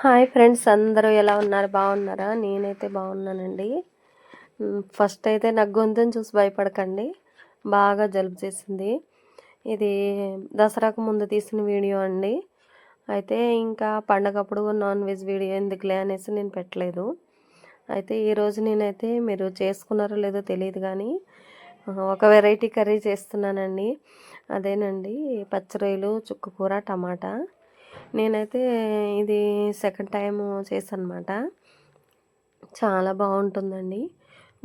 Hi friends అందరూ ఎలా ఉన్నారు? బాగున్నారా? నేనైతే బాగున్నానండి. ఫస్ట్ అయితే నాకు గొంతుని చూసి భయపడకండి. బాగా జలుబు చేసింది. ఇది దసరాకు ముందు తీసిన వీడియో అండి. అయితే ఇంకా పండగప్పుడు నాన్ వెజ్ వీడియో ఎందుకులే అనేసి నేను పెట్టలేదు. అయితే ఈరోజు నేనైతే మీరు చేసుకున్నారో లేదో తెలియదు కానీ ఒక వెరైటీ కర్రీ చేస్తున్నానండి. అదేనండి పచ్చిరొయ్యలు రొయ్యలు టమాటా. నేనైతే ఇది సెకండ్ టైం చేశానమాట. చాలా బాగుంటుందండి.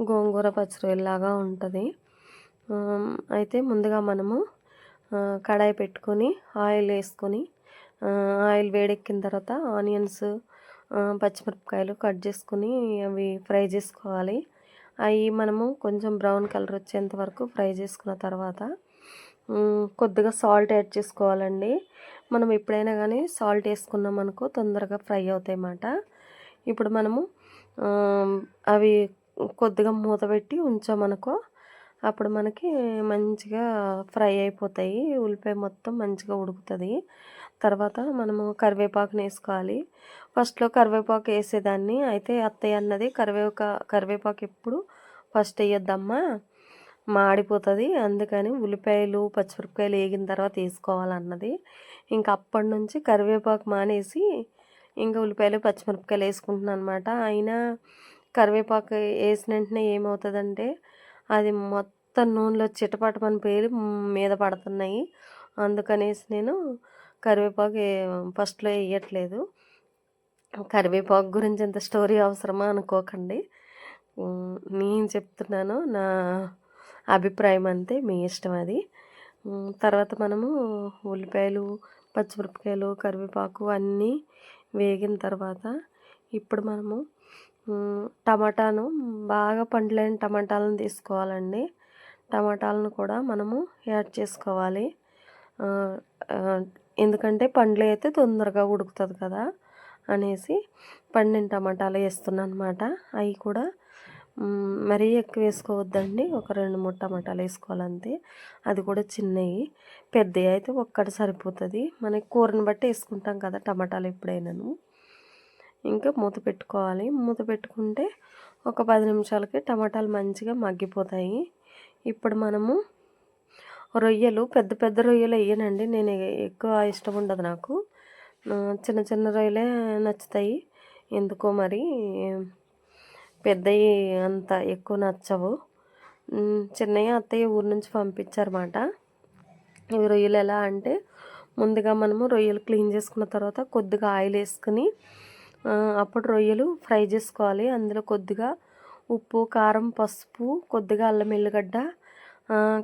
గోంగూర పచ్చిరొయ్యలాగా ఉంటుంది. అయితే ముందుగా మనము కడాయి పెట్టుకొని ఆయిల్ వేసుకొని ఆయిల్ వేడెక్కిన తర్వాత ఆనియన్స్ పచ్చిమిరపకాయలు కట్ చేసుకొని అవి ఫ్రై చేసుకోవాలి. అవి మనము కొంచెం బ్రౌన్ కలర్ వచ్చేంత వరకు ఫ్రై చేసుకున్న తర్వాత కొద్దిగా సాల్ట్ యాడ్ చేసుకోవాలండి. మనం ఎప్పుడైనా కానీ సాల్ట్ వేసుకున్నాం అనుకో తొందరగా ఫ్రై అవుతాయి అన్నమాట. ఇప్పుడు మనము అవి కొద్దిగా మూత పెట్టి ఉంచామనుకో అప్పుడు మనకి మంచిగా ఫ్రై అయిపోతాయి. ఉల్లిపాయ మొత్తం మంచిగా ఉడుకుతుంది. తర్వాత మనము కరివేపాకుని వేసుకోవాలి. ఫస్ట్లో కరివేపాకు వేసేదాన్ని. అయితే అత్తయ్య అన్నది కరివేపా కరివేపాకు ఎప్పుడు? ఫస్ట్ వేయొద్దమ్మా. మాడిపోతుంది. అందుకని ఉల్లిపాయలు పచ్చిమిరపకాయలు వేగిన తర్వాత వేసుకోవాలన్నది. ఇంకా అప్పటి నుంచి కరివేపాకు మానేసి ఇంకా ఉల్లిపాయలు పచ్చిమిరపకాయలు వేసుకుంటున్నాను అనమాట అయినా కరివేపాకు వేసిన వెంటనే ఏమవుతుందంటే అది మొత్తం నూనెలో చిటపటమని పేరు మీద పడుతున్నాయి. అందుకనేసి నేను కరివేపాకు ఫస్ట్లో వేయట్లేదు. కరివేపాకు గురించి ఎంత స్టోరీ అవసరమా అనుకోకండి. నేను చెప్తున్నాను నా అభిప్రాయం అంతే మీ ఇష్టం అది. తర్వాత మనము ఉల్లిపాయలు పచ్చిమిరపకాయలు కరివేపాకు అన్నీ వేగిన తర్వాత ఇప్పుడు మనము టమాటాను బాగా పండ్లైన టమాటాలను తీసుకోవాలండి. టమాటాలను కూడా మనము యాడ్ చేసుకోవాలి. ఎందుకంటే పండ్లు అయితే తొందరగా ఉడుకుతుంది కదా అనేసి పండిన టమాటాలు వేస్తున్నాను అనమాట అవి కూడా మరీ ఎక్కువ వేసుకోవద్దండి. ఒక రెండు మూడు టమాటాలు వేసుకోవాలంతే. అది కూడా చిన్నవి. పెద్దవి అయితే ఒక్కటి సరిపోతుంది. మనకి కూరని బట్టి వేసుకుంటాం కదా టమాటాలు ఎప్పుడైనాను. ఇంకా మూత పెట్టుకోవాలి. మూత పెట్టుకుంటే ఒక పది నిమిషాలకి టమాటాలు మంచిగా మగ్గిపోతాయి. ఇప్పుడు మనము రొయ్యలు పెద్ద పెద్ద రొయ్యలు వేయనండి. నేను ఎక్కువ ఇష్టం ఉండదు నాకు. చిన్న చిన్న రొయ్యలే నచ్చుతాయి. ఎందుకో మరి పెద్దవి అంత ఎక్కువ నచ్చవు. చిన్నయ్య అత్తయ్య ఊరి నుంచి పంపించారన్నమాట ఇవి రొయ్యలు ఎలా అంటే ముందుగా మనము రొయ్యలు క్లీన్ చేసుకున్న తర్వాత కొద్దిగా ఆయిల్ వేసుకుని అప్పుడు రొయ్యలు ఫ్రై చేసుకోవాలి. అందులో కొద్దిగా ఉప్పు కారం పసుపు కొద్దిగా అల్లం ఎల్లిగడ్డ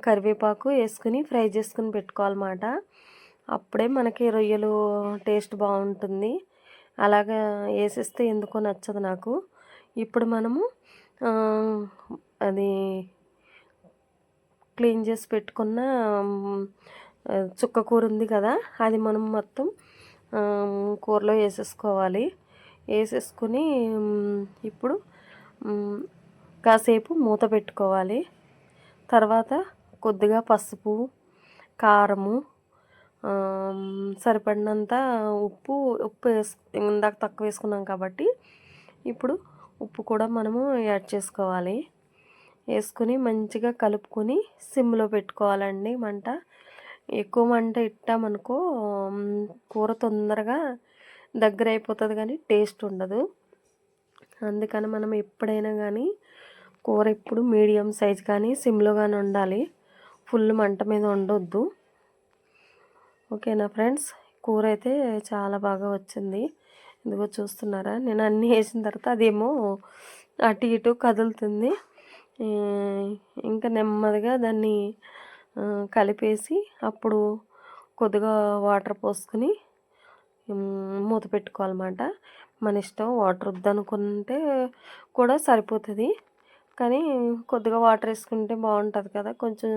కరివేపాకు వేసుకుని ఫ్రై చేసుకుని పెట్టుకోవాలన్నమాట. అప్పుడే మనకి రొయ్యలు టేస్ట్ బాగుంటుంది. అలాగా వేసేస్తే ఎందుకో నచ్చదు నాకు. ఇప్పుడు మనము అది క్లీన్ చేసి పెట్టుకున్న చుక్క కూర ఉంది కదా అది మనం మొత్తం కూరలో వేసేసుకోవాలి. వేసేసుకుని ఇప్పుడు కాసేపు మూత పెట్టుకోవాలి. తర్వాత కొద్దిగా పసుపు కారము సరిపడినంత ఉప్పు ఉప్పు వేసు ఇందాక తక్కువ వేసుకున్నాం కాబట్టి ఇప్పుడు ఉప్పు కూడా మనము యాడ్ చేసుకోవాలి. వేసుకుని మంచిగా కలుపుకొని సిమ్లో పెట్టుకోవాలండి మంట. ఎక్కువ మంట ఇట్టామనుకో కూర తొందరగా దగ్గర అయిపోతుంది కానీ టేస్ట్ ఉండదు. అందుకని మనం ఎప్పుడైనా కానీ కూర ఎప్పుడు మీడియం సైజ్ కానీ సిమ్లో కానీ ఉండాలి ఫుల్ మంట మీద ఉండొద్దు ఓకేనా ఫ్రెండ్స్? కూర అయితే చాలా బాగా వచ్చింది. ఇదిగో చూస్తున్నారా? నేను అన్నీ వేసిన తర్వాత అదేమో అటు ఇటు కదులుతుంది. ఇంకా నెమ్మదిగా దాన్ని కలిపేసి అప్పుడు కొద్దిగా వాటర్ పోసుకుని మూత పెట్టుకోవాలన్నమాట. మన ఇష్టం వాటర్ వద్దనుకుంటే కూడా సరిపోతుంది. కానీ కొద్దిగా వాటర్ వేసుకుంటే బాగుంటుంది కదా కొంచెం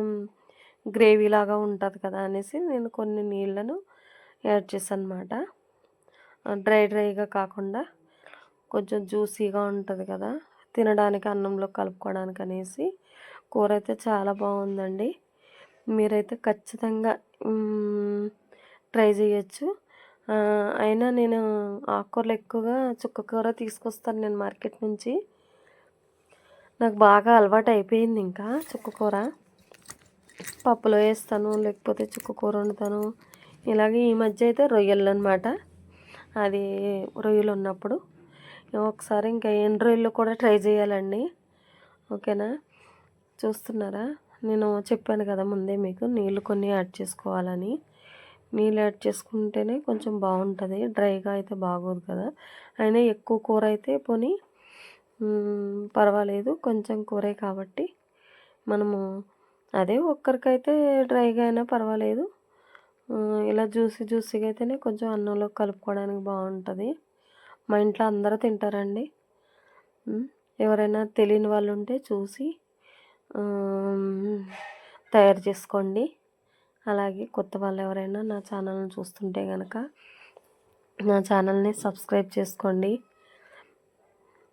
గ్రేవీ లాగా ఉంటుంది కదా అనేసి నేను కొన్ని నీళ్ళను యాడ్ చేశాను అనమాట డ్రై డ్రైగా కాకుండా కొంచెం జ్యూసీగా ఉంటుంది కదా. తినడానికి అన్నంలో కలుపుకోవడానికి అనేసి. కూర అయితే చాలా బాగుందండి. మీరైతే ఖచ్చితంగా ట్రై చేయొచ్చు. అయినా నేను ఆకుకూరలు ఎక్కువగా చుక్క కూర తీసుకొస్తాను నేను మార్కెట్ నుంచి. నాకు బాగా అలవాటు అయిపోయింది ఇంకా చుక్క కూర. పప్పులో వేస్తాను లేకపోతే చుక్క కూర వండుతాను. ఇలాగే ఈ మధ్య అయితే రొయ్యలు అనమాట అది రొయ్యలు ఉన్నప్పుడు ఒకసారి ఇంకా ఎండు రొయ్యలు కూడా ట్రై చేయాలండి. ఓకేనా? చూస్తున్నారా? నేను చెప్పాను కదా ముందే మీకు నీళ్ళు కొన్ని యాడ్ చేసుకోవాలని. నీళ్ళు యాడ్ చేసుకుంటేనే కొంచెం బాగుంటుంది. డ్రైగా అయితే బాగోదు కదా. అయినా ఎక్కువ కూర అయితే పోనీ పర్వాలేదు. కొంచెం కూరే కాబట్టి మనము అదే ఒక్కరికైతే డ్రైగా అయినా పర్వాలేదు. ఇలా జ్యూసీ జ్యూసీగా అయితేనే కొంచెం అన్నంలో కలుపుకోవడానికి బాగుంటుంది. మా ఇంట్లో అందరూ తింటారండి. ఎవరైనా తెలియని వాళ్ళు ఉంటే చూసి తయారు చేసుకోండి. అలాగే కొత్త వాళ్ళు ఎవరైనా నా ఛానల్ని చూస్తుంటే కనుక నా ఛానల్ని సబ్స్క్రైబ్ చేసుకోండి.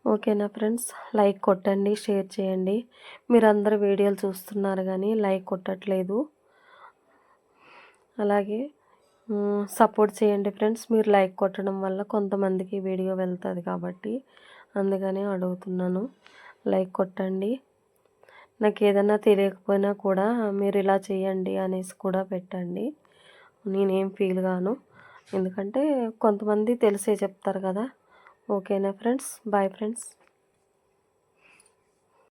ఓకేనా ఫ్రెండ్స్ లైక్ కొట్టండి షేర్ చేయండి. మీరు అందరు వీడియోలు చూస్తున్నారు కానీ లైక్ కొట్టట్లేదు. అలాగే సపోర్ట్ చేయండి ఫ్రెండ్స్. మీరు లైక్ కొట్టడం వల్ల కొంతమందికి వీడియో వెళ్తుంది కాబట్టి అందుకని అడుగుతున్నాను. లైక్ కొట్టండి. నాకు ఏదైనా తెలియకపోయినా కూడా మీరు ఇలా చేయండి అనేసి కూడా పెట్టండి. నేనేం ఫీల్ గాను. ఎందుకంటే కొంతమంది తెలిసే చెప్తారు కదా. ఓకేనా ఫ్రెండ్స్? Bye friends.